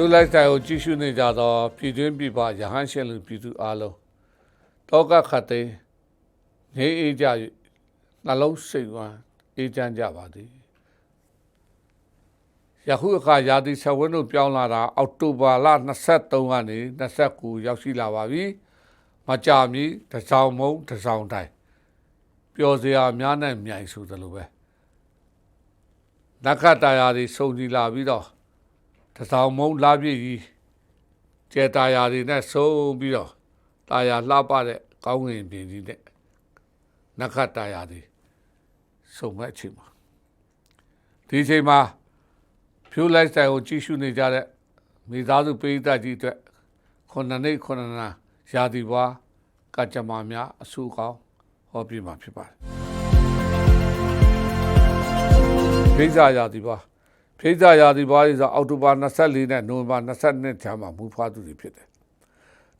ဖြိုးလိုက်တိုင်းကိုကြည့်ရှုနေကြသောပြည်တွင်းပြည်ပရဟန်းရှင်လူပြည်သူအလုံးတောကခတ်သိမ်းနေအေးကြ၍နှလုံးစိတ်ဝမ်းအေးချမ်းကြပါသည်ယခုအခါရာသီဆက်ဝန်းတို့ပြောင်းလာတာအောက်တိုဘာလ23ကနေ29ရောက်ရှိလာပါပြီမကြာမီတစ်စောင်းမုံတစ်စောင်းတိုင်းပျော်စရာများနဲ့မြိုင်ဆိုသလိုပဲနက္ခတ္တရာတွေစုံကြည်လာပြီးတော့ တစောင်းမုံလာပြည့်ကြီးကျဲတာယာတွေနဲ့စုံပြီးတော့တာယာလှပတဲ့ကောင်းငင်ပြင်ကြီးနဲ့နက္ခတ္တရာတွေစုံမဲ့အချိန်မှာဒီအချိန်မှာဖြိုးလိုက်ဆိုင်ကိုကြည့်ရှုနေကြတဲ့မိသားစုပိဋကကြီးအတွက်ခုနှစ်နှစ်ခုနှစ်နာရာသီပွားကကြမ္မာများအဆူကောင်းဟောပြမှာဖြစ်ပါတယ်ဖိစာရာသီပွား ဖိစာရာသီပွားတွေဆိုအောက်တိုဘာ24နဲ့နိုဝင်ဘာ22ချာမှာမူဖွားသူတွေဖြစ်တယ်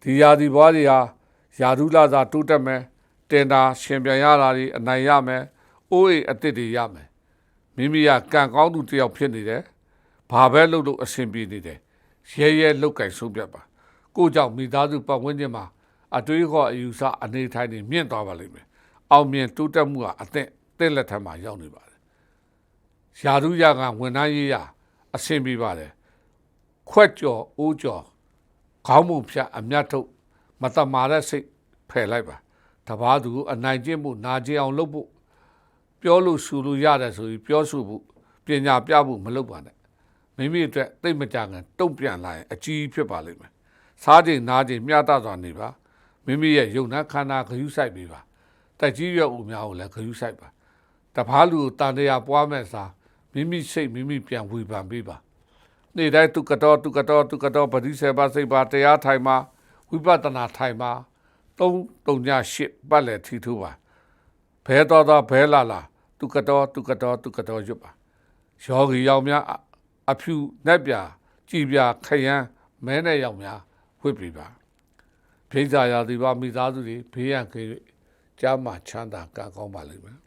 ဒီရာသီပွားတွေဟာယာဓုလာသာတိုးတက်မယ်တင်တာရှင်ပြန်ရတာတွေအနိုင်ရမယ်အိုးအိမ်အစ်စ်တွေရမယ်မိမိကကံကောင်းသူတစ်ယောက်ဖြစ်နေတယ်ဘာပဲလုပ်လို့အဆင်ပြေနေတယ်ရဲရဲလောက်ကင်ဆုံးပြတ်ပါကိုကြောင့်မိသားစုပတ်ဝန်းကျင်မှာအတွေးခေါ်အယူဆအနေထိုင်နေမြင့်သွားပါလိမ့်မယ်အောင်မြင်တိုးတက်မှုကအသင့်တဲ့လက်ထက်မှာရောက်နေပါ တယ်ယာဓုရကဝန်ထမ်းရေးရအဆင်ပြေပါတယ်ခွက်ကြော်အိုးကြော်ခေါင်းပုံဖြတ်အမျက်ထုတ်မတမာတဲ့စိတ်ဖယ်လိုက်ပါတပားသူအနိုင်ကျင့်မှုနာကျင်အောင်လုပ်ဖို့ပြောလို့ဆိုလို့ရတယ်ဆိုပြီးပြောဆိုဖို့ပညာပြဖို့မလုပ်ပါနဲ့မိမိအတွက်သိမကြငံတုံ့ပြန်လာရင်အကြီးဖြစ်ပါလိမ့်မယ်စားချိန်နားချိန်မျှတစွာနေပါမိမိရဲ့ယုံနာခန္ဓာဂရုစိုက်ပေးပါတက်ကြီးရွယ်ဦးများကိုလည်းဂရုစိုက်ပါတပားလူကိုတန်တရားပွားမဲ့စား မိမိစိတ်မိမိပြန်ဝေဖန်ပေးပါနေ့တိုင်းသူကတော်သူကတော်သူကတော်ပရိစေပါစိတ်ပါတရားထိုင်မှာဝိပဿနာထိုင်မှာသုံးတုံညရှစ်ပတ်လည်ထီထူပါဘဲတော်တော်ဘဲလာလာသူကတော်သူကတော်သူကတော်ရွတ်ပါယောဂီယောက်များအဖြူနက်ပြကြည်ပြခရမ်းမဲနဲ့ယောက်များဝှစ်ပြီပါဖိစာရာဒီပါမိသားစုတွေဘေးရန်ခေကြားမှာချမ်းသာကံကောင်းပါလိမ့်မယ်